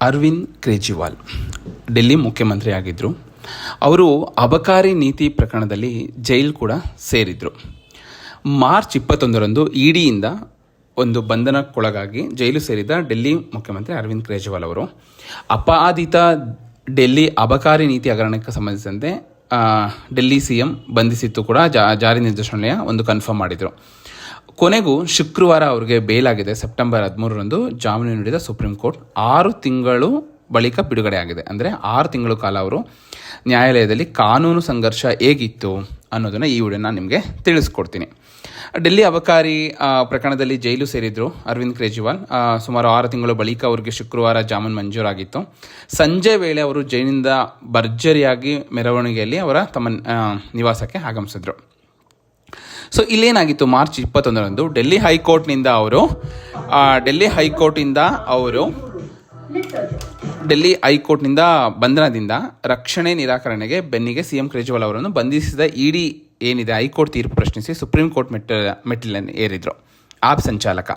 ಅರವಿಂದ್ ಕೇಜ್ರಿವಾಲ್, ಡೆಲ್ಲಿ ಮುಖ್ಯಮಂತ್ರಿ ಆಗಿದ್ದರು ಅವರು ಅಬಕಾರಿ ನೀತಿ ಪ್ರಕರಣದಲ್ಲಿ ಜೈಲು ಕೂಡ ಸೇರಿದರು. ಮಾರ್ಚ್ ಇಪ್ಪತ್ತೊಂದರಂದು ಇಡಿಯಿಂದ ಒಂದು ಬಂಧನಕ್ಕೊಳಗಾಗಿ ಜೈಲು ಸೇರಿದ ಡೆಲ್ಲಿ ಮುಖ್ಯಮಂತ್ರಿ ಅರವಿಂದ್ ಕೇಜ್ರಿವಾಲ್ ಅವರು. ಅಪಾದಿತ ಡೆಲ್ಲಿ ಅಬಕಾರಿ ನೀತಿ ಹಗರಣಕ್ಕೆ ಸಂಬಂಧಿಸಿದಂತೆ ಡೆಲ್ಲಿ ಸಿ ಎಂ ಬಂಧಿಸಿತ್ತು ಕೂಡ ಜಾರಿ ನಿರ್ದೇಶನಾಲಯ ಒಂದು ಕನ್ಫರ್ಮ್ ಮಾಡಿದರು. ಕೊನೆಗೂ ಶುಕ್ರವಾರ ಅವರಿಗೆ ಬೇಲಾಗಿದೆ ಸೆಪ್ಟೆಂಬರ್ ಹದಿಮೂರರಂದು ಜಾಮೀನು ನೀಡಿದ ಸುಪ್ರೀಂ ಕೋರ್ಟ್ ಆರು ತಿಂಗಳು ಬಳಿಕ ಬಿಡುಗಡೆ ಆಗಿದೆ. ಅಂದರೆ ಆರು ತಿಂಗಳು ಕಾಲ ಅವರು ನ್ಯಾಯಾಲಯದಲ್ಲಿ ಕಾನೂನು ಸಂಘರ್ಷ ಹೇಗಿತ್ತು ಅನ್ನೋದನ್ನು ಈ ವಿಡಿಯೋನ ನಿಮಗೆ ತಿಳಿಸ್ಕೊಡ್ತೀನಿ. ಡೆಲ್ಲಿ ಅಬಕಾರಿ ಪ್ರಕರಣದಲ್ಲಿ ಜೈಲು ಸೇರಿದ್ರು ಅರವಿಂದ್ ಕೇಜ್ರಿವಾಲ್. ಸುಮಾರು ಆರು ತಿಂಗಳು ಬಳಿಕ ಅವರಿಗೆ ಶುಕ್ರವಾರ ಜಾಮೀನು ಮಂಜೂರಾಗಿತ್ತು. ಸಂಜೆ ವೇಳೆ ಅವರು ಜೈಲಿನಿಂದ ಭರ್ಜರಿಯಾಗಿ ಮೆರವಣಿಗೆಯಲ್ಲಿ ಅವರ ತಮ್ಮ ನಿವಾಸಕ್ಕೆ ಆಗಮಿಸಿದ್ರು. ಸೊ ಇಲ್ಲೇನಾಗಿತ್ತು? ಮಾರ್ಚ್ ಇಪ್ಪತ್ತೊಂದರಂದು ಡೆಲ್ಲಿ ಹೈಕೋರ್ಟ್ನಿಂದ ಅವರು ಡೆಲ್ಲಿ ಹೈಕೋರ್ಟಿಂದ ಅವರು, ಡೆಲ್ಲಿ ಹೈಕೋರ್ಟ್ನಿಂದ ಬಂಧನದಿಂದ ರಕ್ಷಣೆ ನಿರಾಕರಣೆಗೆ ಬೆನ್ನಿಗೆ ಸಿ ಎಂ ಕೇಜ್ರಿವಾಲ್ ಅವರನ್ನು ಬಂಧಿಸಿದ ಇಡಿ ಏನಿದೆ? ಹೈಕೋರ್ಟ್ ತೀರ್ಪು ಪ್ರಶ್ನಿಸಿ ಸುಪ್ರೀಂ ಕೋರ್ಟ್ ಮೆಟ್ಟ ಮೆಟ್ಟಿಲನ್ನು ಏರಿದ್ರು. ಆಪ್ ಸಂಚಾಲಕ.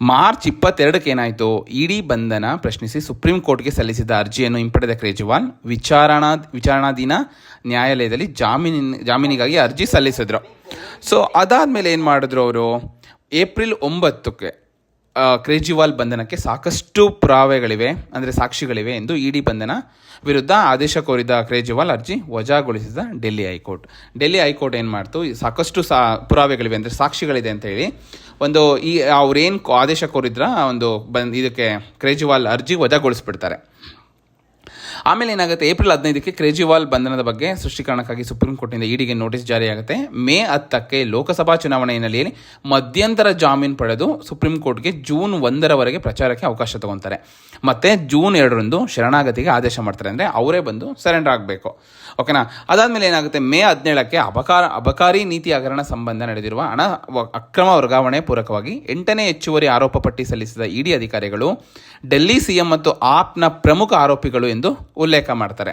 ಮಾರ್ಚ್ ಇಪ್ಪತ್ತೆರಡಕ್ಕೆ ಏನಾಯಿತು, ಇಡಿ ಬಂಧನ ಪ್ರಶ್ನಿಸಿ ಸುಪ್ರೀಂ ಕೋರ್ಟ್ಗೆ ಸಲ್ಲಿಸಿದ ಅರ್ಜಿಯನ್ನು ಹಿಂಪಡೆದ ಕೇಜ್ರಿವಾಲ್ ವಿಚಾರಣಾ, ವಿಚಾರಣಾಧೀನ ನ್ಯಾಯಾಲಯದಲ್ಲಿ ಜಾಮೀನಿನ ಜಾಮೀನಿಗಾಗಿ ಅರ್ಜಿ ಸಲ್ಲಿಸಿದ್ರು. ಸೊ ಅದಾದಮೇಲೆ ಏನು ಮಾಡಿದ್ರು ಅವರು? ಏಪ್ರಿಲ್ ಒಂಬತ್ತಕ್ಕೆ ಕೇಜ್ರಿವಾಲ್ ಬಂಧನಕ್ಕೆ ಸಾಕಷ್ಟು ಪುರಾವೆಗಳಿವೆ, ಅಂದರೆ ಸಾಕ್ಷಿಗಳಿವೆ ಎಂದು ಇಡಿ ಬಂಧನ ವಿರುದ್ಧ ಆದೇಶ ಕೋರಿದ ಕೇಜ್ರಿವಾಲ್ ಅರ್ಜಿ ವಜಾಗೊಳಿಸಿದ Delhi high court. Delhi high court ಏನು ಮಾಡ್ತು? ಸಾಕಷ್ಟು ಸಾ, ಪುರಾವೆಗಳಿವೆ, ಅಂದರೆ ಸಾಕ್ಷಿಗಳಿದೆ ಅಂತ ಹೇಳಿ ಒಂದು ಈ, ಅವ್ರೇನು ಆದೇಶ ಕೋರಿದ್ರ, ಒಂದು ಬಂದ್, ಇದಕ್ಕೆ ಕೇಜ್ರಿವಾಲ್ ಅರ್ಜಿ ವಜಾಗೊಳಿಸ್ಬಿಡ್ತಾರೆ. ಆಮೇಲೆ ಏನಾಗುತ್ತೆ? ಏಪ್ರಿಲ್ ಹದಿನೈದಕ್ಕೆ ಕೇಜ್ರಿವಾಲ್ ಬಂಧನದ ಬಗ್ಗೆ ಸೃಷ್ಟೀಕರಣಕ್ಕಾಗಿ ಸುಪ್ರೀಂ ಕೋರ್ಟ್ನಿಂದ ಇಡಿಗೆ ನೋಟಿಸ್ ಜಾರಿಯಾಗುತ್ತೆ. ಮೇ ಹತ್ತಕ್ಕೆ ಲೋಕಸಭಾ ಚುನಾವಣೆ ಹಿನ್ನೆಲೆಯಲ್ಲಿ ಮಧ್ಯಂತರ ಜಾಮೀನು ಪಡೆದು ಸುಪ್ರೀಂ ಕೋರ್ಟ್ಗೆ ಜೂನ್ ಒಂದರವರೆಗೆ ಪ್ರಚಾರಕ್ಕೆ ಅವಕಾಶ ತಗೊತಾರೆ ಮತ್ತೆ ಜೂನ್ ಎರಡರಂದು ಶರಣಾಗತಿಗೆ ಆದೇಶ ಮಾಡ್ತಾರೆ. ಅಂದರೆ ಅವರೇ ಬಂದು ಸರೆಂಡರ್ ಆಗಬೇಕು. ಓಕೆನಾ ಅದಾದಮೇಲೆ ಏನಾಗುತ್ತೆ? ಮೇ ಹದಿನೇಳಕ್ಕೆ ಅಬಕಾರ, ಅಬಕಾರಿ ನೀತಿ ಹಗರಣ ಸಂಬಂಧ ನಡೆದಿರುವ ಹಣ ಅಕ್ರಮ ವರ್ಗಾವಣೆ ಪೂರಕವಾಗಿ ಎಂಟನೇ ಹೆಚ್ಚುವರಿ ಆರೋಪ ಪಟ್ಟಿ ಸಲ್ಲಿಸಿದ ಇಡಿ ಅಧಿಕಾರಿಗಳು, ಡೆಲ್ಲಿ ಸಿಎಂ ಮತ್ತು ಆಪ್ನ ಪ್ರಮುಖ ಆರೋಪಿಗಳು ಎಂದು ಉಲ್ಲೇಖ ಮಾಡ್ತಾರೆ.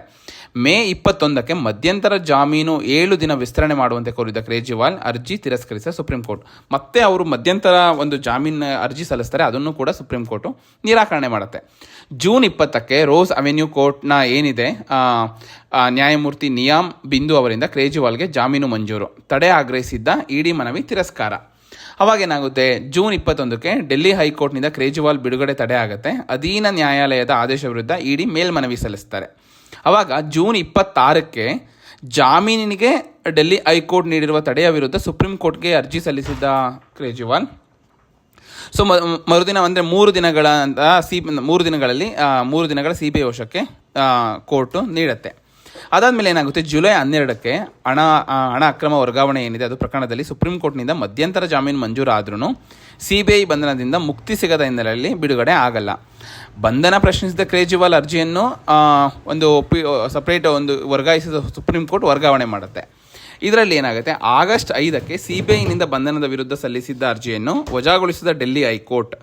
ಮೇ ಇಪ್ಪತ್ತೊಂದಕ್ಕೆ ಮಧ್ಯಂತರ ಜಾಮೀನು ಏಳು ದಿನ ವಿಸ್ತರಣೆ ಮಾಡುವಂತೆ ಕೋರಿದ ಕೇಜ್ರಿವಾಲ್ ಅರ್ಜಿ ತಿರಸ್ಕರಿಸಿದ ಸುಪ್ರೀಂ ಕೋರ್ಟ್. ಮತ್ತೆ ಅವರು ಮಧ್ಯಂತರ ಒಂದು ಜಾಮೀನು ಅರ್ಜಿ ಸಲ್ಲಿಸ್ತಾರೆ, ಅದನ್ನು ಕೂಡ ಸುಪ್ರೀಂ ಕೋರ್ಟು ನಿರಾಕರಣೆ ಮಾಡುತ್ತೆ. ಜೂನ್ ಇಪ್ಪತ್ತಕ್ಕೆ ರೋಸ್ ಅವೆನ್ಯೂ ಕೋರ್ಟ್ನ ಏನಿದೆ ನ್ಯಾಯಮೂರ್ತಿ ನಿಯಾಮ್ ಬಿಂದು ಅವರಿಂದ ಕೇಜ್ರಿವಾಲ್ಗೆ ಜಾಮೀನು ಮಂಜೂರು. ತಡೆ ಆಗ್ರಹಿಸಿದ್ದ ಇಡಿ ಮನವಿ ತಿರಸ್ಕಾರ. ಅವಾಗ ಏನಾಗುತ್ತೆ? ಜೂನ್ ಇಪ್ಪತ್ತೊಂದಕ್ಕೆ ಡೆಲ್ಲಿ ಹೈಕೋರ್ಟ್ನಿಂದ ಕೇಜ್ರಿವಾಲ್ ಬಿಡುಗಡೆ ತಡೆ ಆಗುತ್ತೆ. ಅಧೀನ ನ್ಯಾಯಾಲಯದ ಆದೇಶ ವಿರುದ್ಧ ಇಡಿ ಮೇಲ್ಮನವಿ ಸಲ್ಲಿಸ್ತಾರೆ. ಅವಾಗ ಜೂನ್ ಇಪ್ಪತ್ತಾರಕ್ಕೆ ಜಾಮೀನಿಗೆ ಡೆಲ್ಲಿ ಹೈಕೋರ್ಟ್ ನೀಡಿರುವ ತಡೆಯ ವಿರುದ್ಧ ಸುಪ್ರೀಂ ಕೋರ್ಟ್ಗೆ ಅರ್ಜಿ ಸಲ್ಲಿಸಿದ್ದ ಕೇಜ್ರಿವಾಲ್. ಸೊ ಮರುದಿನ ಅಂದರೆ ಮೂರು ದಿನಗಳ ಸಿ, ಮೂರು ದಿನಗಳಲ್ಲಿ ಮೂರು ದಿನಗಳ ಸಿ ಬಿ ವಶಕ್ಕೆ ಕೋರ್ಟು ನೀಡುತ್ತೆ. ಅದಾದಮೇಲೆ ಏನಾಗುತ್ತೆ? ಜುಲೈ ಹನ್ನೆರಡಕ್ಕೆ ಹಣ ಹಣ ಅಕ್ರಮ ವರ್ಗಾವಣೆ ಏನಿದೆ, ಅದು ಪ್ರಕರಣದಲ್ಲಿ ಸುಪ್ರೀಂ ಕೋರ್ಟ್ನಿಂದ ಮಧ್ಯಂತರ ಜಾಮೀನು ಮಂಜೂರಾದ್ರೂ ಸಿ ಬಿ ಐ ಬಂಧನದಿಂದ ಮುಕ್ತಿ ಸಿಗದ ಹಿನ್ನೆಲೆಯಲ್ಲಿ ಬಿಡುಗಡೆ ಆಗಲ್ಲ. ಬಂಧನ ಪ್ರಶ್ನಿಸಿದ ಕೇಜ್ರಿವಾಲ್ ಅರ್ಜಿಯನ್ನು ಒಂದು ಪಿ ಸಪ್ರೇಟ್ ಒಂದು ವರ್ಗಾಯಿಸಿದ ಸುಪ್ರೀಂ ಕೋರ್ಟ್ ವರ್ಗಾವಣೆ ಮಾಡುತ್ತೆ. ಇದರಲ್ಲಿ ಏನಾಗುತ್ತೆ? ಆಗಸ್ಟ್ ಐದಕ್ಕೆ ಸಿ ಬಿ ಐನಿಂದ ಬಂಧನದ ವಿರುದ್ಧ ಸಲ್ಲಿಸಿದ್ದ ಅರ್ಜಿಯನ್ನು ವಜಾಗೊಳಿಸಿದ ಡೆಲ್ಲಿ ಹೈಕೋರ್ಟ್.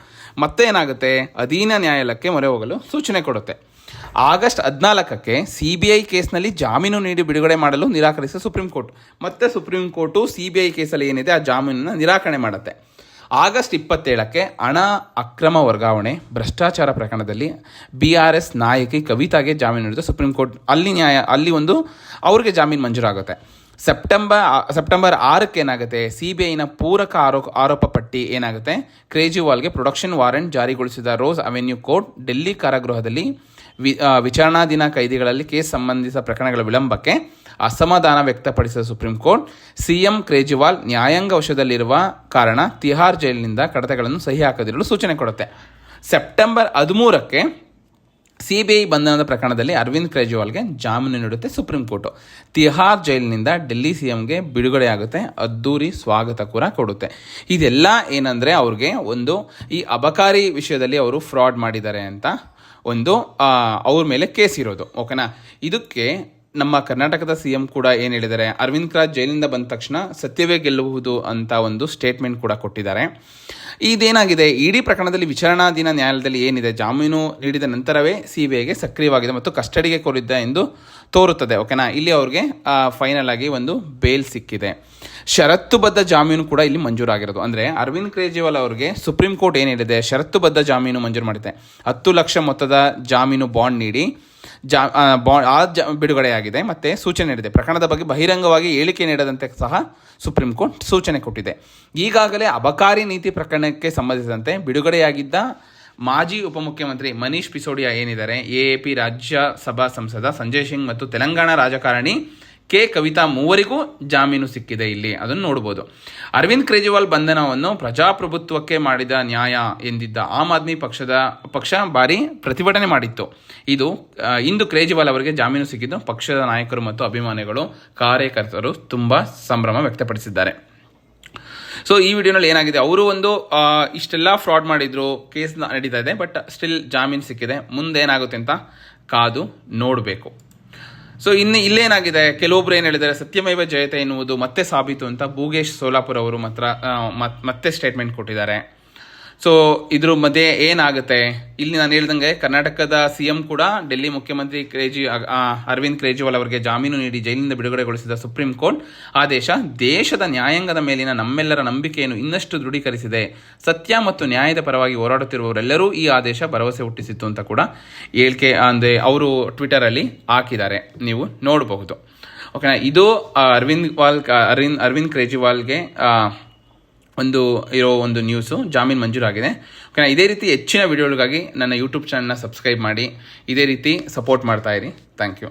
ಮತ್ತೆ ಏನಾಗುತ್ತೆ? ಅಧೀನ ನ್ಯಾಯಾಲಯಕ್ಕೆ ಮೊರೆ ಹೋಗಲು ಸೂಚನೆ ಕೊಡುತ್ತೆ. ಆಗಸ್ಟ್ ಹದಿನಾಲ್ಕಕ್ಕೆ ಸಿ ಬಿ ಐ ಕೇಸ್ನಲ್ಲಿ ಜಾಮೀನು ನೀಡಿ ಬಿಡುಗಡೆ ಮಾಡಲು ನಿರಾಕರಿಸಿದ ಸುಪ್ರೀಂ ಕೋರ್ಟ್. ಮತ್ತೆ supreme court C B I ಕೇಸಲ್ಲಿ ಏನಿದೆ, ಆ ಜಾಮೀನನ್ನು ನಿರಾಕರಣೆ ಮಾಡುತ್ತೆ. ಆಗಸ್ಟ್ ಇಪ್ಪತ್ತೇಳಕ್ಕೆ ಹಣ ಅಕ್ರಮ ವರ್ಗಾವಣೆ, ಭ್ರಷ್ಟಾಚಾರ ಪ್ರಕರಣದಲ್ಲಿ ಬಿ ಆರ್ ಎಸ್ ನಾಯಕಿ ಕವಿತಾಗೆ ಜಾಮೀನು ನೀಡಿದ ಸುಪ್ರೀಂ ಕೋರ್ಟ್. ಅಲ್ಲಿ ನ್ಯಾಯ, ಅಲ್ಲಿ ಒಂದು ಅವ್ರಿಗೆ ಜಾಮೀನು ಮಂಜೂರಾಗುತ್ತೆ. ಸೆಪ್ಟೆಂಬರ್ ಸೆಪ್ಟೆಂಬರ್ ಆರಕ್ಕೆ ಏನಾಗುತ್ತೆ? ಸಿ ಬಿ ಐನ ಪೂರಕ ಆರೋಪ ಆರೋಪ ಪಟ್ಟಿ ಏನಾಗುತ್ತೆ? ಕ್ರೇಜಿವಾಲ್ಗೆ ಪ್ರೊಡಕ್ಷನ್ ವಾರೆಂಟ್ ಜಾರಿಗೊಳಿಸಿದ ರೋಸ್ ಅವೆನ್ಯೂ ಕೋರ್ಟ್, ಡೆಲ್ಲಿ ಕಾರಾಗೃಹದಲ್ಲಿ ವಿ ದಿನ ವಿಚಾರಣಾಧೀನ ಕೈದಿಗಳಲ್ಲಿ ಕೇಸ್ ಸಂಬಂಧಿಸಿದ ಪ್ರಕರಣಗಳ ವಿಳಂಬಕ್ಕೆ ಅಸಮಾಧಾನ ವ್ಯಕ್ತಪಡಿಸಿದ ಸುಪ್ರೀಂ ಕೋರ್ಟ್, ಸಿಎಂ ಕೇಜ್ರಿವಾಲ್ ನ್ಯಾಯಾಂಗ ವಶದಲ್ಲಿರುವ ಕಾರಣ ತಿಹಾರ್ ಜೈಲಿನಿಂದ ಕಡತಗಳನ್ನು ಸಹಿ ಹಾಕದಿರಲು ಸೂಚನೆ ಕೊಡುತ್ತೆ. ಸೆಪ್ಟೆಂಬರ್ ಹದಿಮೂರಕ್ಕೆ ಸಿ ಬಿ ಐ ಬಂಧನದ ಪ್ರಕರಣದಲ್ಲಿ ಅರವಿಂದ್ ಕೇಜ್ರಿವಾಲ್ಗೆ ಜಾಮೀನು ನೀಡುತ್ತೆ ಸುಪ್ರೀಂ ಕೋರ್ಟು. ತಿಹಾರ್ ಜೈಲಿನಿಂದ ಡೆಲ್ಲಿ ಸಿ ಎಂಗೆ ಬಿಡುಗಡೆಯಾಗುತ್ತೆ ಅದ್ದೂರಿ ಸ್ವಾಗತ ಕೂಡ ಕೊಡುತ್ತೆ. ಇದೆಲ್ಲ ಏನಂದರೆ ಅವ್ರಿಗೆ ಒಂದು ಈ ಅಬಕಾರಿ ವಿಷಯದಲ್ಲಿ ಅವರು ಫ್ರಾಡ್ ಮಾಡಿದ್ದಾರೆ ಅಂತ ಒಂದು ಅವ್ರ ಮೇಲೆ ಕೇಸ್ ಇರೋದು ಓಕೆನಾ ಇದಕ್ಕೆ ನಮ್ಮ ಕರ್ನಾಟಕದ ಸಿ ಎಂ ಕೂಡ ಏನು ಹೇಳಿದ್ದಾರೆ? ಅರವಿಂದ್ ಕ್ರಾಜ್ ಜೈಲಿಂದ ಬಂದ ತಕ್ಷಣ ಸತ್ಯವೇ ಗೆಲ್ಲುವುದು ಅಂತ ಒಂದು ಸ್ಟೇಟ್ಮೆಂಟ್ ಕೂಡ ಕೊಟ್ಟಿದ್ದಾರೆ. ಇದೇನಾಗಿದೆ? ಇಡೀ ಪ್ರಕರಣದಲ್ಲಿ ವಿಚಾರಣಾಧೀನ ನ್ಯಾಯಾಲಯದಲ್ಲಿ ಏನಿದೆ? ಜಾಮೀನು ನೀಡಿದ ನಂತರವೇ ಸಿಬಿಐಗೆ ಸಕ್ರಿಯವಾಗಿದೆ ಮತ್ತು ಕಸ್ಟಡಿಗೆ ಕೋರಿದ್ದ ಎಂದು ತೋರುತ್ತದೆ ಓಕೆನಾ ಇಲ್ಲಿ ಅವ್ರಿಗೆ ಫೈನಲ್ ಆಗಿ ಒಂದು ಬೇಲ್ ಸಿಕ್ಕಿದೆ. ಷರತ್ತುಬದ್ಧ ಜಾಮೀನು ಕೂಡ ಇಲ್ಲಿ ಮಂಜೂರಾಗಿರೋದು. ಅಂದರೆ ಅರವಿಂದ್ ಕೇಜ್ರಿವಾಲ್ ಅವರಿಗೆ ಸುಪ್ರೀಂ ಕೋರ್ಟ್ ಏನು ಹೇಳಿದೆ? ಷರತ್ತುಬದ್ಧ ಜಾಮೀನು ಮಂಜೂರು ಮಾಡಿದೆ. ಹತ್ತು ಲಕ್ಷ ಮೊತ್ತದ ಜಾಮೀನು ಬಾಂಡ್ ನೀಡಿ, ಜಾ ಬಾಂಡ್ ಆ ಜ ಬಿಡುಗಡೆಯಾಗಿದೆ ಮತ್ತು ಸೂಚನೆ ನೀಡಿದೆ. ಪ್ರಕರಣದ ಬಗ್ಗೆ ಬಹಿರಂಗವಾಗಿ ಹೇಳಿಕೆ ನೀಡದಂತೆ ಸಹ ಸುಪ್ರೀಂ ಕೋರ್ಟ್ ಸೂಚನೆ ಕೊಟ್ಟಿದೆ. ಈಗಾಗಲೇ ಅಬಕಾರಿ ನೀತಿ ಪ್ರಕರಣಕ್ಕೆ ಸಂಬಂಧಿಸಿದಂತೆ ಬಿಡುಗಡೆಯಾಗಿದ್ದ ಮಾಜಿ ಉಪಮುಖ್ಯಮಂತ್ರಿ ಮನೀಶ್ ಪಿಸೋಡಿಯಾ ಏನಿದ್ದಾರೆ? ಎ ಎ ಪಿ ರಾಜ್ಯಸಭಾ ಸಂಸದ ಸಂಜಯ್ ಸಿಂಗ್ ಮತ್ತು ತೆಲಂಗಾಣ ರಾಜಕಾರಣಿ ಕೆ ಕವಿತಾ ಮೂವರಿಗೂ ಜಾಮೀನು ಸಿಕ್ಕಿದೆ ಇಲ್ಲಿ. ಅದನ್ನು ನೋಡ್ಬೋದು. ಅರವಿಂದ್ ಕೇಜ್ರಿವಾಲ್ ಬಂಧನವನ್ನು ಪ್ರಜಾಪ್ರಭುತ್ವಕ್ಕೆ ಮಾಡಿದ ನ್ಯಾಯ ಎಂದಿದ್ದ ಆಮ್ ಆದ್ಮಿ ಪಕ್ಷದ ಪಕ್ಷ ಬಾರಿ ಪ್ರತಿಭಟನೆ ಮಾಡಿತ್ತು. ಇದು ಇಂದು ಕೇಜ್ರಿವಾಲ್ ಅವರಿಗೆ ಜಾಮೀನು ಸಿಕ್ಕಿದ್ದು ಪಕ್ಷದ ನಾಯಕರು ಮತ್ತು ಅಭಿಮಾನಿಗಳು, ಕಾರ್ಯಕರ್ತರು ತುಂಬ ಸಂಭ್ರಮ ವ್ಯಕ್ತಪಡಿಸಿದ್ದಾರೆ. ಸೊ ಈ ವಿಡಿಯೋನಲ್ಲಿ ಏನಾಗಿದೆ? ಅವರು ಒಂದು ಇಷ್ಟೆಲ್ಲ ಫ್ರಾಡ್ ಮಾಡಿದ್ರು ಕೇಸ್ ನಡೀತಾ ಇದೆ ಬಟ್ ಸ್ಟಿಲ್ ಜಾಮೀನು ಸಿಕ್ಕಿದೆ. ಮುಂದೆ ಏನಾಗುತ್ತೆ ಅಂತ? ಕಾದು ನೋಡಬೇಕು. ಸೊ ಇನ್ನು ಇಲ್ಲೇನಾಗಿದೆ ಕೆಲವೊಬ್ರು ಏನು ಹೇಳಿದ್ದಾರೆ? ಸತ್ಯಮೇವ ಜಯತೆ ಎನ್ನುವುದು ಮತ್ತೆ ಸಾಬೀತು ಅಂತ ಭೂಗೇಶ್ ಸೋಲಾಪುರ್ ಅವರು ಮಾತ್ರ ಮತ್ತೆ ಸ್ಟೇಟ್ಮೆಂಟ್ ಕೊಟ್ಟಿದ್ದಾರೆ. ಸೊ ಇದ್ರ ಮಧ್ಯೆ ಏನಾಗುತ್ತೆ? ಇಲ್ಲಿ ನಾನು ಹೇಳ್ದಂಗೆ ಕರ್ನಾಟಕದ ಸಿ ಎಂ ಕೂಡ ಡೆಲ್ಲಿ ಮುಖ್ಯಮಂತ್ರಿ ಕ್ರೇಜಿ ಅರವಿಂದ್ ಕೇಜ್ರಿವಾಲ್ ಅವರಿಗೆ ಜಾಮೀನು ನೀಡಿ ಜೈಲಿನಿಂದ ಬಿಡುಗಡೆಗೊಳಿಸಿದ ಸುಪ್ರೀಂ ಕೋರ್ಟ್ ಆದೇಶ ದೇಶದ ನ್ಯಾಯಾಂಗದ ಮೇಲಿನ ನಮ್ಮೆಲ್ಲರ ನಂಬಿಕೆಯನ್ನು ಇನ್ನಷ್ಟು ದೃಢೀಕರಿಸಿದೆ. ಸತ್ಯ ಮತ್ತು ನ್ಯಾಯದ ಪರವಾಗಿ ಹೋರಾಡುತ್ತಿರುವವರೆಲ್ಲರೂ ಈ ಆದೇಶ ಭರವಸೆ ಹುಟ್ಟಿಸಿತ್ತು ಅಂತ ಕೂಡ ಹೇಳಿಕೆ, ಅಂದರೆ ಅವರು ಟ್ವಿಟರಲ್ಲಿ ಹಾಕಿದ್ದಾರೆ. ನೀವು ನೋಡಬಹುದು. ಓಕೆನಾ ಇದು ಅರವಿಂದ್ ವಾಲ್, ಅರವಿಂದ್ ಅರವಿಂದ್ ಕೇಜ್ರಿವಾಲ್ಗೆ ಒಂದು ಇರೋ ಒಂದು ನ್ಯೂಸು ಜಾಮೀನು ಮಂಜೂರಾಗಿದೆ ಓಕೆ ಇದೇ ರೀತಿ ಹೆಚ್ಚಿನ ವಿಡಿಯೋಗಳಿಗಾಗಿ ನನ್ನ ಯೂಟ್ಯೂಬ್ ಚಾನಲ್ನ ಸಬ್ಸ್ಕ್ರೈಬ್ ಮಾಡಿ. ಇದೇ ರೀತಿ ಸಪೋರ್ಟ್ ಮಾಡ್ತಾಯಿರಿ ಥ್ಯಾಂಕ್ ಯು